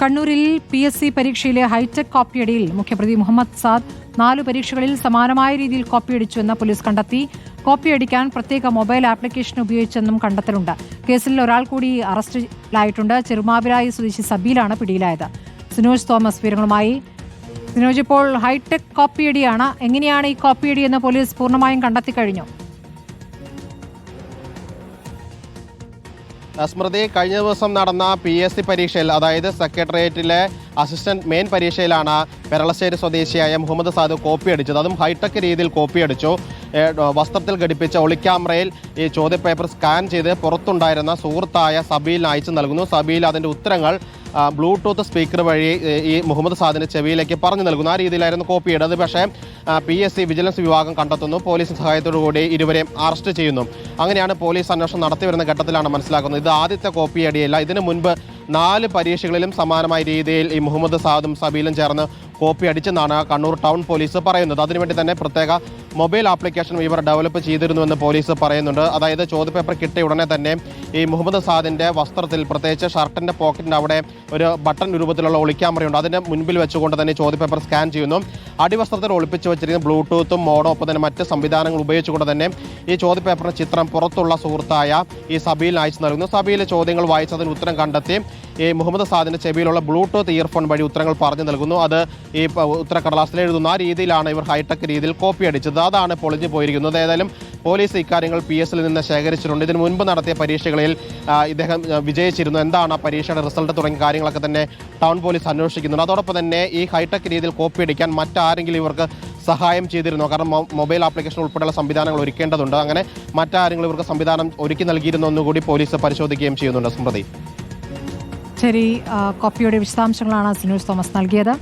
കണ്ണൂരിൽ P S C പരീക്ഷയിലെ hi tech കോപ്പിയടിയിൽ മുഖ്യപ്രതി മുഹമ്മദ് സാദ് നാലു പരീക്ഷകളിൽ സമാനമായ രീതിയിൽ കോപ്പിയടിച്ചുവെന്ന് പോലീസ് കണ്ടെത്തി. കോപ്പിയടിക്കാൻ പ്രത്യേക മൊബൈൽ ആപ്ലിക്കേഷൻ ഉപയോഗിച്ചെന്നും കണ്ടെത്തലുണ്ട്. കേസിൽ ഒരാൾ കൂടി അറസ്റ്റിലായിട്ടുണ്ട് ചെറുമാവിലായി സ്വദേശി സബീലാണ് പിടിയിലായത്. സിനോജ് തോമസ് വിവരങ്ങളുമായി. സിനോജ് ഇപ്പോൾ ഹൈടെക് കോപ്പിയടിയാണ്. എങ്ങനെയാണ് ഈ കോപ്പിയടി എന്ന് പോലീസ് പൂർണമായും കണ്ടെത്തി കഴിഞ്ഞു? സ്മൃതി കഴിഞ്ഞ ദിവസം നടന്ന പി എസ് സി പരീക്ഷയിൽ അതായത് സെക്രട്ടേറിയറ്റിലെ അസിസ്റ്റന്റ് മെയിൻ പരീക്ഷയിലാണ് പെരളശ്ശേരി സ്വദേശിയായ മുഹമ്മദ് സാദ് കോപ്പി അടിച്ചത്. അതും ഹൈടെക് രീതിയിൽ കോപ്പി അടിച്ചു. വസ്ത്രത്തിൽ ഘടിപ്പിച്ച ഒളിക്യാമറയിൽ ഈ ചോദ്യപേപ്പർ സ്കാൻ ചെയ്ത് പുറത്തുണ്ടായിരുന്ന സുഹൃത്തായ സബീലിന് അയച്ചു നൽകുന്നു. സബീൽ അതിന്റെ ഉത്തരങ്ങൾ ബ്ലൂടൂത്ത് സ്പീക്കർ വഴി ഈ മുഹമ്മദ് സാദിന്റെ ചെവിയിലേക്ക് പറഞ്ഞു നൽകുന്നു. ആ രീതിയിലായിരുന്നു കോപ്പി ഇടത് പക്ഷേ പി എസ് സി വിജിലൻസ് വിഭാഗം കണ്ടെത്തുന്നു. പോലീസ് സഹായത്തോടു കൂടി ഇരുവരെയും അറസ്റ്റ് ചെയ്യുന്നു. അങ്ങനെയാണ് പോലീസ് അന്വേഷണം നടത്തി വരുന്ന ഘട്ടത്തിലാണ് മനസ്സിലാക്കുന്നത്. ഇത് ആദ്യത്തെ കോപ്പി അടിയല്ല. ഇതിനു മുൻപ് നാല് പരീക്ഷകളിലും സമാനമായ രീതിയിൽ ഈ മുഹമ്മദ് സാദും സബീലും ചേർന്ന് കോപ്പി അടിച്ചെന്നാണ് കണ്ണൂർ ടൗൺ പോലീസ് പറയുന്നത്. അതിനുവേണ്ടി തന്നെ പ്രത്യേക മൊബൈൽ ആപ്ലിക്കേഷൻ ഇവർ ഡെവലപ്പ് ചെയ്തിരുന്നുവെന്ന് പോലീസ് പറയുന്നുണ്ട്. അതായത് ചോദ്യപേപ്പർ കിട്ടിയ ഉടനെ തന്നെ ഈ മുഹമ്മദ് സാദിന്റെ വസ്ത്രത്തിൽ പ്രത്യേകിച്ച് ഷർട്ടിന്റെ പോക്കറ്റിന്റെ അവിടെ ഒരു ബട്ടൺ രൂപത്തിലുള്ള ഒളിക്യാമറയുണ്ട്. അതിന്റെ മുൻപിൽ വെച്ചുകൊണ്ട് തന്നെ ചോദ്യപേപ്പർ സ്കാൻ ചെയ്യുന്നു. അടിവസ്ത്രത്തിൽ ഒളിപ്പിച്ചു വെച്ചിരിക്കുന്ന ബ്ലൂടൂത്തും മോഡോ ഒപ്പം തന്നെ മറ്റ് സംവിധാനങ്ങൾ ഉപയോഗിച്ചുകൊണ്ട് തന്നെ ഈ ചോദ്യപേപ്പറിന് ചിത്രം പുറത്തുള്ള സുഹൃത്തായ ഈ സബീലിന് അയച്ചു നൽകുന്നു. സബീലെ ചോദ്യങ്ങൾ വായിച്ചതിന് ഉത്തരം കണ്ടെത്തി ഈ മുഹമ്മദ് സാദിന്റെ ചെവിയിലുള്ള ബ്ലൂടൂത്ത് ഇയർഫോൺ വഴി ഉത്തരങ്ങൾ പറഞ്ഞു നൽകുന്നു. അത് ഈ ഉത്തരക്കടലാസിൽ എഴുതുന്നു. ആ രീതിയിലാണ് ഇവർ ഹൈടെക് രീതിയിൽ കോപ്പി അടിച്ചത്. അതാണ് പൊളിഞ്ഞു പോയിരിക്കുന്നത്. ഏതായാലും പോലീസ് ഇക്കാര്യങ്ങൾ പി എസിൽ നിന്ന് ശേഖരിച്ചിട്ടുണ്ട്. ഇതിനു മുൻപ് നടത്തിയ പരീക്ഷകളിൽ ഇദ്ദേഹം വിജയിച്ചിരുന്നു. എന്താണ് ആ പരീക്ഷയുടെ റിസൾട്ട് തുടങ്ങിയ കാര്യങ്ങളൊക്കെ തന്നെ ടൗൺ പോലീസ് അന്വേഷിക്കുന്നുണ്ട്. അതോടൊപ്പം തന്നെ ഈ ഹൈടെക് രീതിയിൽ കോപ്പി അടിക്കാൻ മറ്റാരെങ്കിലും ഇവർക്ക് സഹായം ചെയ്തിരുന്നോ? കാരണം മൊബൈൽ ആപ്ലിക്കേഷൻ ഉൾപ്പെടെയുള്ള സംവിധാനങ്ങൾ ഒരുക്കേണ്ടതുണ്ട്. അങ്ങനെ മറ്റാരെങ്കിലും ഇവർക്ക് സംവിധാനം ഒരുക്കി നൽകിയിരുന്നോ എന്നുകൂടി പോലീസ് പരിശോധിക്കുകയും ചെയ്യുന്നുണ്ട്. സ്മൃതി. ശരി കോപ്പിയുടെ വിശദാംശങ്ങളാണ് സിനോജ് തോമസ് നൽകിയത്.